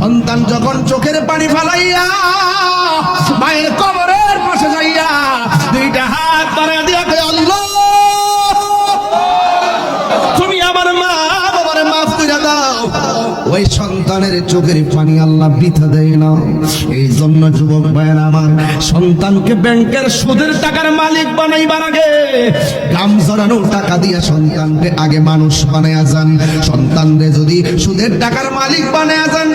সন্তান যখন চোখের পানি ফালাইয়া মায়ের কবরের পাশে যাইয়া দুইটা হাত আল্লাহ, তুমি আমার মা বাবার মাফ করে দাও। ওই সন্তানের চোখের পানি আল্লাহ বৃথা দেয় না। এই জন্য যুবক ভাইয়ের আমার সন্তানকে ব্যাংকের সুদের টাকার মালিক বানাইবার আগে গাম জড়ানো টাকা দিয়ে সন্তানকে আগে মানুষ বানায়া যান। সন্তানরে যদি সুদের টাকার মালিক বানায়া যান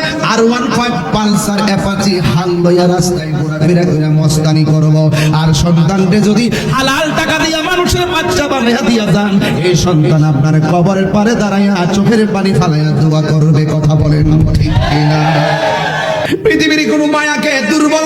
সন্তান আপনার কবরের পারে দাঁড়াইয়া চোখের পানি ফালাইয়া দোয়া করবে, কথা বলেন কিনা? পৃথিবীর কোনো মায়াকে দুর্বল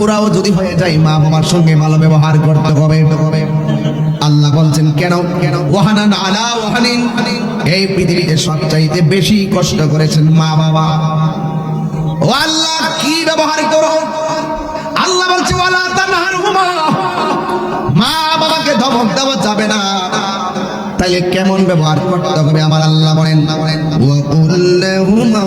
বুড়াও যদি হয়ে যায়, মা বাবার সঙ্গে ভালো ব্যবহার করতে হবে। আল্লাহ বলছেন, কেন? কেন ওহানান আলা এই পৃথিবীতে সবচাইতে বেশি কষ্ট করেছেন মা বাবা। ও আল্লাহ, কি ব্যবহার করো? আল্লাহ বলছে মা বাবাকে ধমক দেওয়া যাবে না। তাইলে কেমন ব্যবহার করতে হবে? আমার আল্লাহ বলেন, ওয়া কুল্লাহুমা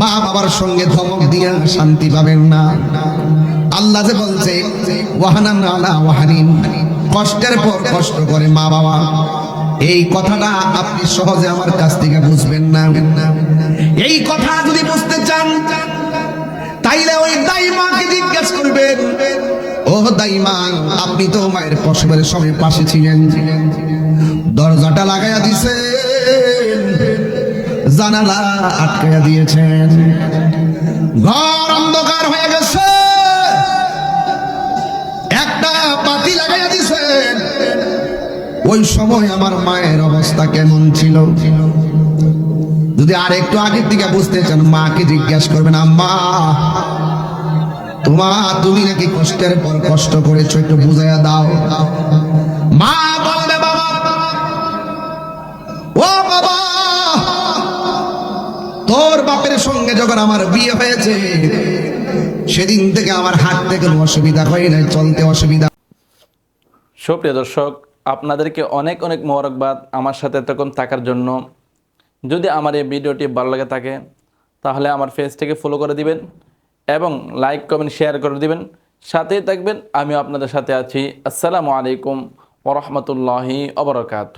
মা বাবার সঙ্গে ধমক দিয়া শান্তি পাবেন না। আল্লাহ যে বলছে, ওয়াহানান আলা ওয়াহানিন। কষ্টের পর কষ্ট করে মা বাবা। এই কথাটা আপনি সহজে আমার কাছ থেকে বুঝবেন না। এই কথা যদি বুঝতে চান, তাইলে ওই দাইমাকে জিজ্ঞেস করবেন, ও দাইমা, আপনি তো মায়ের প্রসবের সময় পাশে ছিলেন। দরজাটা লাগাইয়া দিছেন। জানালা আটকাইয়া দিয়েছেন। ঘর অন্ধকার হয়ে গেছে। একটা পাতি লাগাইয়া দিছেন ওই সময় আমার মায়ের অবস্থা কেমন ছিল? যদি আর একটু আগের দিকে বুঝতে চান, মাকে জিজ্ঞেস করবেন, আম্মা, তোমা, তুমি নাকি কষ্টের পর কষ্ট করেছ, একটু বুঝাইয়া দাও। মা তোর বাপের সঙ্গে যখন আমার বিয়ে হয়েছে, সেদিন থেকে আমার হাঁটতে কোনো অসুবিধা হয় না চলতে অসুবিধা। সুপ্রিয় দর্শক, আপনাদেরকে অনেক অনেক মোবারকবাদ আমার সাথে এতক্ষণ থাকার জন্য। যদি আমার এই ভিডিওটি ভালো লাগে থাকে, তাহলে আমার পেজটিকে ফলো করে দিবেন এবং লাইক কমেন্ট শেয়ার করে দিবেন। সাথেই থাকবেন, আমিও আপনাদের সাথে আছি। আসসালামু আলাইকুম ওরহমতুল্লাহি অবরকাত